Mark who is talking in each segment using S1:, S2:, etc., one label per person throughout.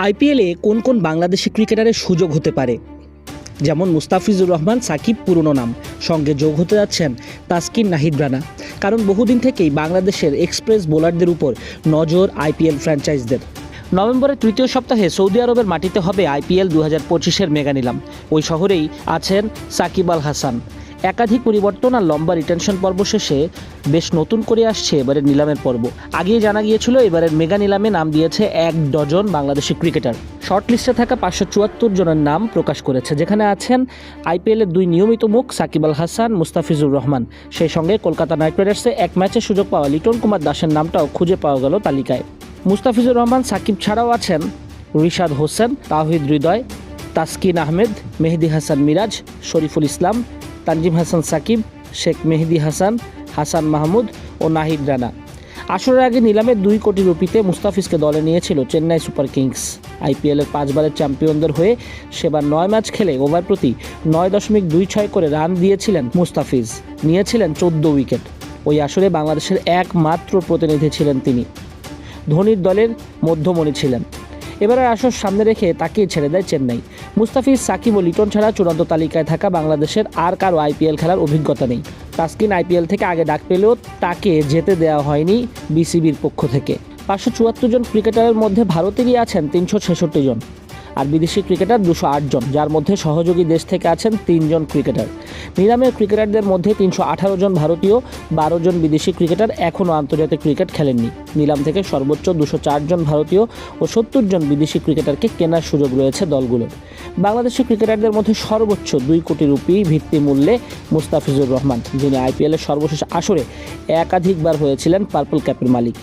S1: আইপিএলে কোন কোন বাংলাদেশি ক্রিকেটারের সুযোগ হতে পারে? যেমন মুস্তাফিজুর রহমান, সাকিব, পুরনো নাম। সঙ্গে যোগ হতে যাচ্ছেন তাসকিন নাহিদ রানা। কারণ বহুদিন থেকেই বাংলাদেশের এক্সপ্রেস বোলারদের উপর নজর আইপিএল ফ্র্যাঞ্চাইজদের। নভেম্বরের তৃতীয় সপ্তাহে সৌদি আরবের মাটিতে হবে আইপিএল দু হাজার পঁচিশের মেগা নিলাম। ওই শহরেই আছেন সাকিব আল হাসান। একাধিক পরিবর্তন আর লম্বা রিটেনশন পর্ব শেষে বেশ নতুন করে আসছে এবারের নিলামের পর্ব। আগেই জানা গিয়েছিল এবারের মেগা নিলামে নাম দিয়েছে এক ডজন বাংলাদেশি ক্রিকেটার শর্ট লিস্টে থাকা পাঁচশো চুয়াত্তর জনের নাম প্রকাশ করেছে। যেখানে আছেন আইপিএলের দুই নিয়মিত মুখ সাকিব আল হাসান, মুস্তাফিজুর রহমান। সেই সঙ্গে কলকাতা নাইট রাইডার্সে এক ম্যাচে সুযোগ পাওয়া লিটন কুমার দাসের নামটাও খুঁজে পাওয়া গেল তালিকায়। মুস্তাফিজুর রহমান, সাকিব ছাড়াও আছেন রিশাদ হোসেন তাহিদ হৃদয়, তাসকিন আহমেদ, মেহেদি হাসান মিরাজ, শরীফুল ইসলাম তানজিম হাসান সাকিব, শেখ মেহেদি হাসান হাসান মাহমুদ ও নাহিদ রানা। আসরের আগে নিলামে দুই কোটি রুপিতে মুস্তাফিজকে দলে নিয়েছিল চেন্নাই সুপার কিংস। আইপিএলের পাঁচবারের চ্যাম্পিয়নদের হয়ে সেবার নয় ম্যাচ খেলে ওভার প্রতি নয় দশমিক দুই ছয় করে রান দিয়েছিলেন মুস্তাফিজ। নিয়েছিলেন চোদ্দ উইকেট। ওই আসরে বাংলাদেশের একমাত্র প্রতিনিধি ছিলেন তিনি। ধোনির দলের মধ্যমণি ছিলেন। এবারের আসর সামনে রেখে তাকেই ছেড়ে দেয় চেন্নাই। মুস্তাফিজ, সাকিব ও লিটন ছাড়া চূড়ান্ত তালিকায় থাকা বাংলাদেশের আর কারও আইপিএল খেলার অভিজ্ঞতা নেই। তাস্কিন আইপিএল থেকে আগে ডাক পেলেও তাকে যেতে দেওয়া হয়নি বিসিবির পক্ষ থেকে। পাঁচশো চুয়াত্তর জন ক্রিকেটারের মধ্যে ভারতেরই আছেন তিনশো ছেষট্টি জন। আর বিদেশি ক্রিকেটার দুশো জন, যার মধ্যে সহযোগী দেশ থেকে আছেন তিনজন ক্রিকেটার। নিলামের ক্রিকেটারদের মধ্যে তিনশো আঠারো জন ভারতীয়, বারো জন বিদেশি ক্রিকেটার এখনও আন্তর্জাতিক ক্রিকেট খেলেননি। নিলাম থেকে সর্বোচ্চ দুশো জন ভারতীয় ও সত্তর জন বিদেশি ক্রিকেটারকে কেনার সুযোগ রয়েছে দলগুলোর। বাংলাদেশি ক্রিকেটারদের মধ্যে সর্বোচ্চ দুই কোটি রুপি ভিত্তি মূল্যে মুস্তাফিজুর রহমান, যিনি আইপিএলের সর্বশেষ আসরে একাধিকবার হয়েছিলেন পার্পল ক্যাপের মালিক।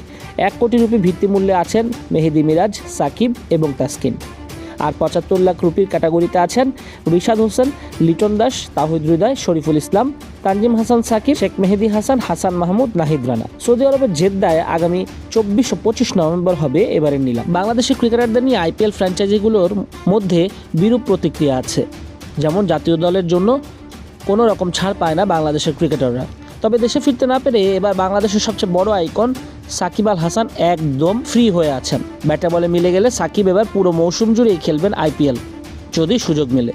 S1: এক কোটি রুপি ভিত্তিমূল্যে আছেন মেহেদি মিরাজ, সাকিব এবং তাসকিন। আর পঁচাত্তর লাখ রুপির ক্যাটাগরিতে আছেন রিশাদ হোসেন, লিটন দাস, তাহিদ হৃদয়, শরীফুল ইসলাম, তানজিম হাসান সাকিব, শেখ মেহেদি হাসান হাসান মাহমুদ, নাহিদ রানা। সৌদি আরবের জেদ্দায় আগামী চব্বিশ ও পঁচিশ নভেম্বর হবে এবারের নিলাম। বাংলাদেশের ক্রিকেটারদের নিয়ে আইপিএল ফ্র্যাঞ্চাইজিগুলোর মধ্যে বিরূপ প্রতিক্রিয়া আছে, যেমন জাতীয় দলের জন্য কোনো রকম ছাড় পায় না বাংলাদেশের ক্রিকেটাররা। তবে দেশে ফিরতে না পেরে এবার বাংলাদেশের সবচেয়ে বড় আইকন সাকিব আল হাসান একদম ফ্রি হয়ে আছেন। ব্যাটা বলে মিলে গেলে সাকিব এবার পুরো মৌসুম জুড়েই খেলবেন আইপিএল, যদি সুযোগ মেলে।